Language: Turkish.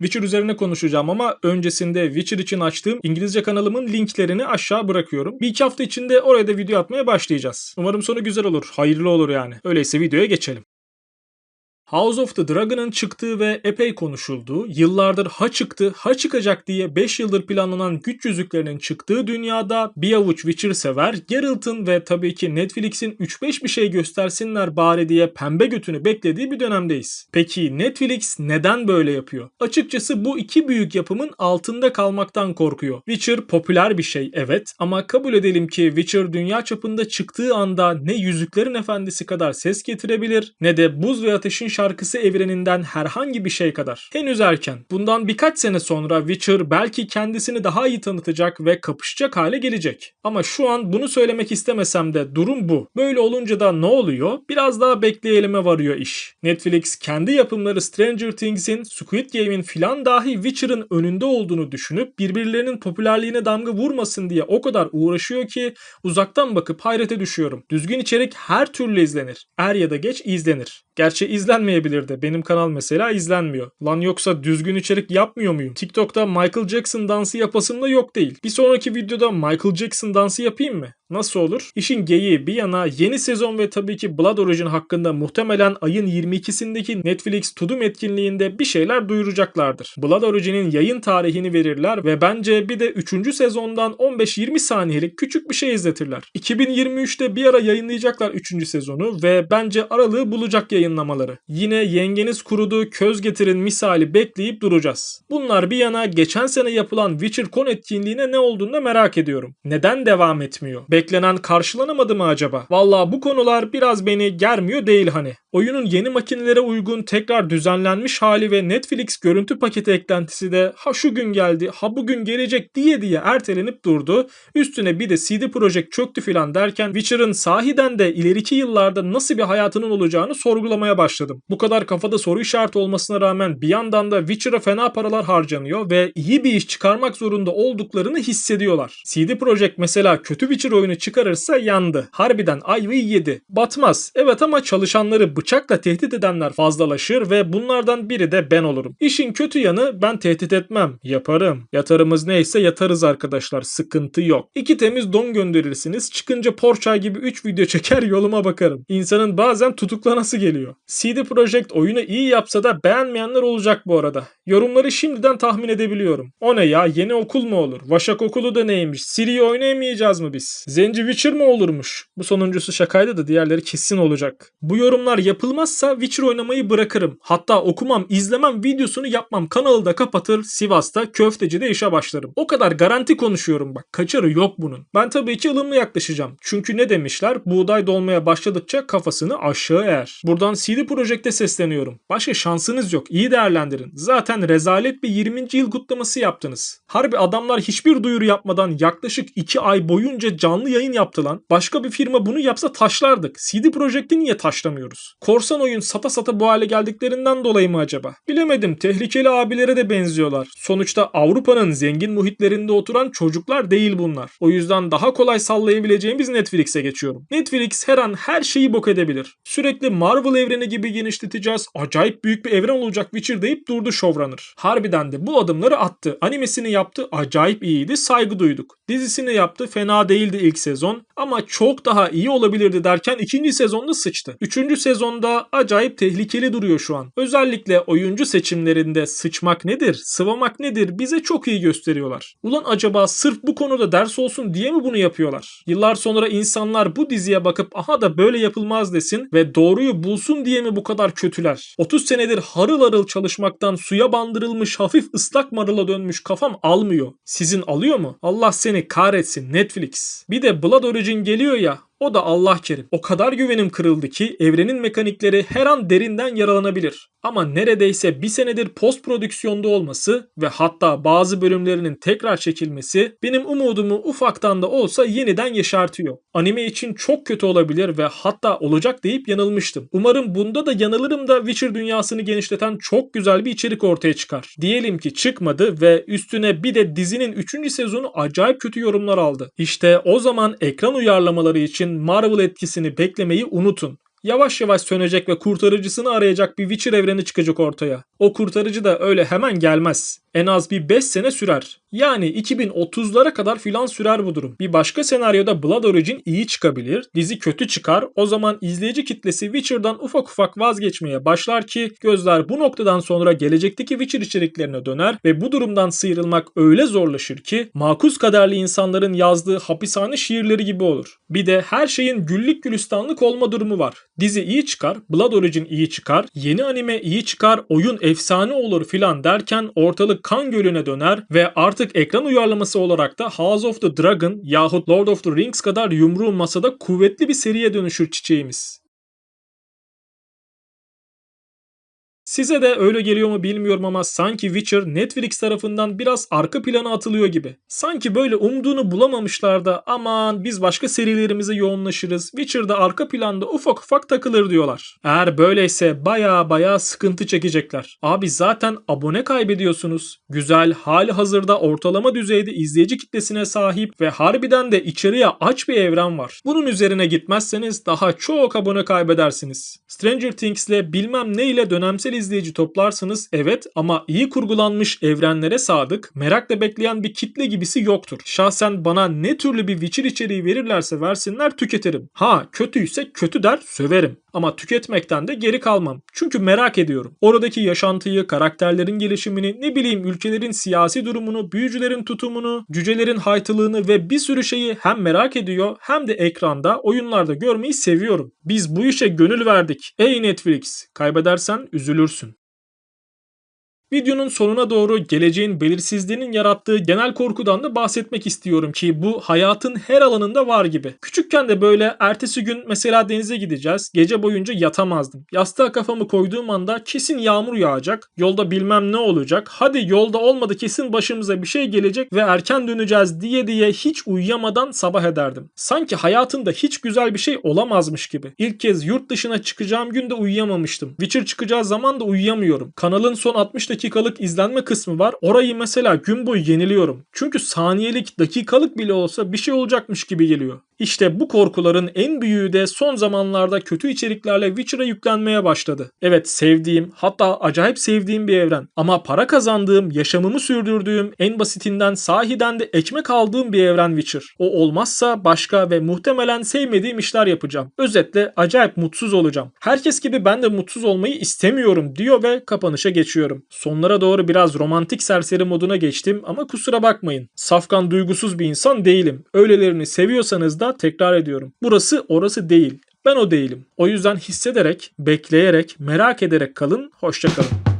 Witcher üzerine konuşacağım ama öncesinde Witcher için açtığım İngilizce kanalımın linklerini aşağı bırakıyorum. Bir iki hafta içinde oraya da video atmaya başlayacağız. Umarım sonu güzel olur, hayırlı olur yani. Öyleyse videoya geçelim. House of the Dragon'ın çıktığı ve epey konuşulduğu, yıllardır ha çıktı ha çıkacak diye 5 yıldır planlanan güç yüzüklerinin çıktığı dünyada bir avuç Witcher sever, Geralt'ın ve tabii ki Netflix'in 3-5 bir şey göstersinler bari diye pembe götünü beklediği bir dönemdeyiz. Peki Netflix neden böyle yapıyor? Açıkçası bu iki büyük yapımın altında kalmaktan korkuyor. Witcher popüler bir şey evet ama kabul edelim ki Witcher dünya çapında çıktığı anda ne Yüzüklerin Efendisi kadar ses getirebilir ne de Buz ve Ateşin şarkısı evreninden herhangi bir şey kadar. Henüz erken. Bundan birkaç sene sonra Witcher belki kendisini daha iyi tanıtacak ve kapışacak hale gelecek. Ama şu an bunu söylemek istemesem de durum bu. Böyle olunca da ne oluyor? Biraz daha bekleyelime varıyor iş. Netflix kendi yapımları Stranger Things'in, Squid Game'in filan dahi Witcher'ın önünde olduğunu düşünüp birbirlerinin popülerliğine damga vurmasın diye o kadar uğraşıyor ki uzaktan bakıp hayrete düşüyorum. Düzgün içerik her türlü izlenir. Er ya da geç izlenir. Gerçi izlenmeyebilir de. Benim kanal mesela izlenmiyor. Lan yoksa düzgün içerik yapmıyor muyum? TikTok'ta Michael Jackson dansı yapasım da yok değil. Bir sonraki videoda Michael Jackson dansı yapayım mı? Nasıl olur? İşin geyiği bir yana yeni sezon ve tabii ki Blood Origin hakkında muhtemelen ayın 22'sindeki Netflix Tudum etkinliğinde bir şeyler duyuracaklardır. Blood Origin'in yayın tarihini verirler ve bence bir de 3. sezondan 15-20 saniyelik küçük bir şey izletirler. 2023'te bir ara yayınlayacaklar 3. sezonu ve bence aralığı bulacak yayınlamaları. Yine yengeniz kurudu köz getirin misali bekleyip duracağız. Bunlar bir yana geçen sene yapılan WitcherCon etkinliğine ne olduğunu merak ediyorum. Neden devam etmiyor? Beklenen karşılanamadı mı acaba? Valla bu konular biraz beni germiyor değil hani. Oyunun yeni makinelere uygun tekrar düzenlenmiş hali ve Netflix görüntü paketi eklentisi de ha şu gün geldi ha bugün gelecek diye diye ertelenip durdu. Üstüne bir de CD Projekt çöktü filan derken Witcher'ın sahiden de ileriki yıllarda nasıl bir hayatının olacağını sorgulamaya başladım. Bu kadar kafada soru işareti olmasına rağmen bir yandan da Witcher'a fena paralar harcanıyor ve iyi bir iş çıkarmak zorunda olduklarını hissediyorlar. CD Projekt mesela kötü Witcher oyunu çıkarırsa yandı. Harbiden ayvayı yedi. Batmaz. Evet ama çalışanları bıçakla tehdit edenler fazlalaşır ve bunlardan biri de ben olurum. İşin kötü yanı ben tehdit etmem. Yaparım. Yatarımız neyse yatarız arkadaşlar. Sıkıntı yok. İki temiz don gönderirsiniz. Çıkınca Porsche gibi 3 video çeker yoluma bakarım. İnsanın bazen tutuklanası geliyor. CD Projekt oyunu iyi yapsa da beğenmeyenler olacak bu arada. Yorumları şimdiden tahmin edebiliyorum. O ne ya yeni okul mu olur? Vaşak okulu da neymiş? Siri'yi oynayamayacağız mı biz? Zenci Witcher mı olurmuş? Bu sonuncusu şakaydı da diğerleri kesin olacak. Bu yorumlar yapılmazsa Witcher oynamayı bırakırım. Hatta okumam, izlemem, videosunu yapmam. Kanalı da kapatır, Sivas'ta köftecide işe başlarım. O kadar garanti konuşuyorum bak. Kaçarı yok bunun. Ben tabii ki ılımlı yaklaşacağım. Çünkü ne demişler? Buğday dolmaya başladıkça kafasını aşağı eğer. Buradan CD Projekt'e sesleniyorum. Başka şansınız yok. İyi değerlendirin. Zaten rezalet bir 20. yıl kutlaması yaptınız. Harbi adamlar hiçbir duyuru yapmadan yaklaşık 2 ay boyunca canlı yayın yaptı lan. Başka bir firma bunu yapsa taşlardık. CD Projekt'i niye taşlamıyoruz? Korsan oyun sata sata bu hale geldiklerinden dolayı mı acaba? Bilemedim. Tehlikeli abilere de benziyorlar. Sonuçta Avrupa'nın zengin muhitlerinde oturan çocuklar değil bunlar. O yüzden daha kolay sallayabileceğimiz Netflix'e geçiyorum. Netflix her an her şeyi bok edebilir. Sürekli Marvel evreni gibi genişleteceğiz. Acayip büyük bir evren olacak Witcher deyip durdu showrunner. Harbiden de bu adımları attı. Animesini yaptı. Acayip iyiydi. Saygı duyduk. Dizisini yaptı. Fena değildi ilk sezon. Ama çok daha iyi olabilirdi derken ikinci sezonda sıçtı. Üçüncü sezonda acayip tehlikeli duruyor şu an. Özellikle oyuncu seçimlerinde sıçmak nedir, sıvamak nedir bize çok iyi gösteriyorlar. Ulan acaba sırf bu konuda ders olsun diye mi bunu yapıyorlar? Yıllar sonra insanlar bu diziye bakıp aha da böyle yapılmaz desin ve doğruyu bulsun diye mi bu kadar kötüler? 30 senedir harıl harıl çalışmaktan suya bandırılmış hafif ıslak marula dönmüş kafam almıyor. Sizin alıyor mu? Allah seni kahretsin Netflix. Bir de Blood Origin geliyor ya o da Allah kerim. O kadar güvenim kırıldı ki evrenin mekanikleri her an derinden yaralanabilir. Ama neredeyse bir senedir post prodüksiyonda olması ve hatta bazı bölümlerinin tekrar çekilmesi benim umudumu ufaktan da olsa yeniden yeşertiyor. Anime için çok kötü olabilir ve hatta olacak deyip yanılmıştım. Umarım bunda da yanılırım da Witcher dünyasını genişleten çok güzel bir içerik ortaya çıkar. Diyelim ki çıkmadı ve üstüne bir de dizinin 3. sezonu acayip kötü yorumlar aldı. İşte o zaman ekran uyarlamaları için Marvel etkisini beklemeyi unutun. Yavaş yavaş sönecek ve kurtarıcısını arayacak bir Witcher evreni çıkacak ortaya. O kurtarıcı da öyle hemen gelmez. En az bir 5 sene sürer. Yani 2030'lara kadar filan sürer bu durum. Bir başka senaryoda Blood Origin iyi çıkabilir, dizi kötü çıkar. O zaman izleyici kitlesi Witcher'dan ufak ufak vazgeçmeye başlar ki gözler bu noktadan sonra gelecekteki Witcher içeriklerine döner ve bu durumdan sıyrılmak öyle zorlaşır ki makus kaderli insanların yazdığı hapishane şiirleri gibi olur. Bir de her şeyin güllük gülistanlık olma durumu var. Dizi iyi çıkar, Blood Origin iyi çıkar, yeni anime iyi çıkar, oyun efsane olur filan derken ortalık kan gölüne döner ve artık ekran uyarlaması olarak da House of the Dragon yahut Lord of the Rings kadar yumruğu masada kuvvetli bir seriye dönüşür çiçeğimiz. Size de öyle geliyor mu bilmiyorum ama sanki Witcher Netflix tarafından biraz arka plana atılıyor gibi. Sanki böyle umduğunu bulamamışlar da aman biz başka serilerimize yoğunlaşırız. Witcher'da arka planda ufak ufak takılır diyorlar. Eğer böyleyse baya baya sıkıntı çekecekler. Abi zaten abone kaybediyorsunuz. Güzel, hali hazırda ortalama düzeyde izleyici kitlesine sahip ve harbiden de içeriye aç bir evren var. Bunun üzerine gitmezseniz daha çok abone kaybedersiniz. Stranger Things'le bilmem ne ile dönemsel izleyici toplarsınız evet ama iyi kurgulanmış evrenlere sadık, merakla bekleyen bir kitle gibisi yoktur. Şahsen bana ne türlü bir Witcher içeriği verirlerse versinler tüketirim. Ha kötüyse kötü der söverim. Ama tüketmekten de geri kalmam. Çünkü merak ediyorum. Oradaki yaşantıyı, karakterlerin gelişimini, ne bileyim ülkelerin siyasi durumunu, büyücülerin tutumunu, cücelerin haytılığını ve bir sürü şeyi hem merak ediyor hem de ekranda, oyunlarda görmeyi seviyorum. Biz bu işe gönül verdik. Ey Netflix, kaybedersen üzülürsün görürsün. Videonun sonuna doğru geleceğin belirsizliğinin yarattığı genel korkudan da bahsetmek istiyorum ki bu hayatın her alanında var gibi. Küçükken de böyle ertesi gün mesela denize gideceğiz. Gece boyunca yatamazdım. Yastığa kafamı koyduğum anda kesin yağmur yağacak. Yolda bilmem ne olacak. Hadi yolda olmadı kesin başımıza bir şey gelecek ve erken döneceğiz diye diye hiç uyuyamadan sabah ederdim. Sanki hayatında hiç güzel bir şey olamazmış gibi. İlk kez yurt dışına çıkacağım günde uyuyamamıştım. Witcher çıkacağı zaman da uyuyamıyorum. Kanalın son 60 dakikalık izlenme kısmı var. Orayı mesela gün boyu yeniliyorum. Çünkü saniyelik, dakikalık bile olsa bir şey olacakmış gibi geliyor. İşte bu korkuların en büyüğü de son zamanlarda kötü içeriklerle Witcher'a yüklenmeye başladı. Evet sevdiğim hatta acayip sevdiğim bir evren. Ama para kazandığım, yaşamımı sürdürdüğüm, en basitinden sahiden de ekmek aldığım bir evren Witcher. O olmazsa başka ve muhtemelen sevmediğim işler yapacağım. Özetle acayip mutsuz olacağım. Herkes gibi ben de mutsuz olmayı istemiyorum diyor ve kapanışa geçiyorum. Sonlara doğru biraz romantik serseri moduna geçtim ama kusura bakmayın. Safkan duygusuz bir insan değilim. Öylelerini seviyorsanız da tekrar ediyorum. Burası orası değil. Ben o değilim. O yüzden hissederek, bekleyerek, merak ederek kalın. Hoşçakalın.